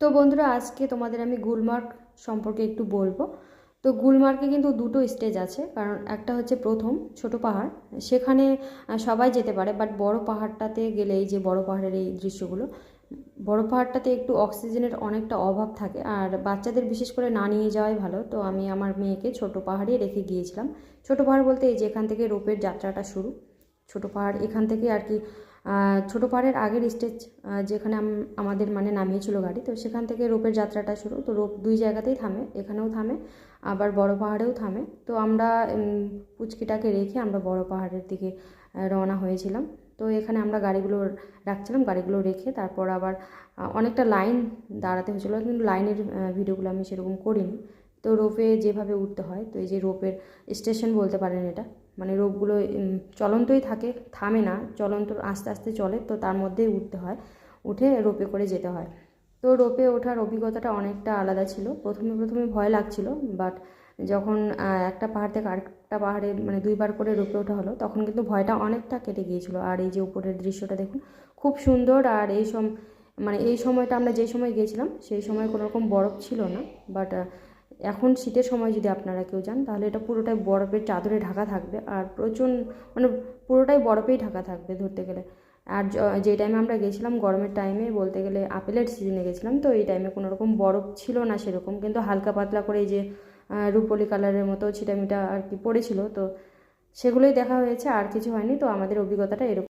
তো বন্ধুরা, আজকে তোমাদের আমি গুলমার্গ সম্পর্কে একটু বলব। তো গুলমার্গে কিন্তু দুটো স্টেজ আছে, কারণ একটা হচ্ছে প্রথম, ছোট পাহাড়। সেখানে সবাই যেতে পারে বাট বড় পাহাড়টাতে গেলে এই যে বড় পাহাড়ের এই দৃশ্যগুলো, বড় পাহাড়টাতে একটু অক্সিজেনের অনেকটা অভাব থাকে। আর বাচ্চাদের বিশেষ করে না নিয়ে যাওয়াই ভালো। তো আমি আমার মেয়েকে ছোট পাহাড়ে রেখে গিয়েছিলাম। ছোট পাহাড় বলতে এই যে এখান থেকে রোপের যাত্রাটা শুরু। ছোট পাহাড় এখান থেকে আর কি ছোট পাহাড়ের আগের স্টেজ যেখানে আমাদের মানে নামিয়েছিল গাড়ি। তো সেখান থেকে রোপের যাত্রাটা শুরু। তো রোপ দুই জায়গাতেই থামে, এখানেও থামে, আবার বড় পাহাড়েও থামে। তো আমরা পুচকিটাকে রেখে আমরা বড় পাহাড়ের দিকে রওনা হয়েছিলাম। তো এখানে আমরা গাড়িগুলো রাখছিলাম, গাড়িগুলো রেখে তারপর আবার অনেকটা লাইন দাঁড়াতে হয়েছিল। কিন্তু লাইনের ভিডিওগুলো আমি সেরকম করিনি। তো রোপে যেভাবে উঠতে হয়, তো এই যে রোপের স্টেশন বলতে পারেন এটা মানে রোপগুলো চলন্তই থাকে, থামে না, চলন্ত আস্তে আস্তে চলে, তো তার মধ্যেই উঠতে হয়, উঠে রোপে করে যেতে হয়। তো রোপে ওঠার অভিজ্ঞতাটা অনেকটা আলাদা ছিল, প্রথমে প্রথমে ভয় লাগছিল বাট যখন একটা পাহাড় থেকে আরেকটা পাহাড়ে মানে দুইবার করে রোপে ওঠা হলো, তখন কিন্তু ভয়টা অনেকটা কেটে গিয়েছিল, আর এই যে উপরের দৃশ্যটা দেখুন, খুব সুন্দর, আর এই সম মানে এই সময়টা আমরা যে সময় গিয়েছিলাম সেই সময় কোনো রকম বরফ ছিল না বাট এখন শীতের সময় যদি আপনারা কেউ যান, তাহলে এটা পুরোটাই বরফের চাদরে ঢাকা থাকবে। আর প্রচুর মানে পুরোটাই বরফেই ঢাকা থাকবে ধরতে গেলে। আর য- টাইমে আমরা গেছিলাম, গরমের টাইমে বলতে গেলে আপেলের সিজনে গেছিলাম, তো এই টাইমে কোনো রকম বরফ ছিল না সেরকম। কিন্তু হালকা পাতলা করে এই যে রুপোলি কালারের মতো ছিটামিটা আর কি পড়েছিল, তো সেগুলোই দেখা হয়েছে, আর কিছু হয়নি। তো আমাদের অভিজ্ঞতাটা এরকম।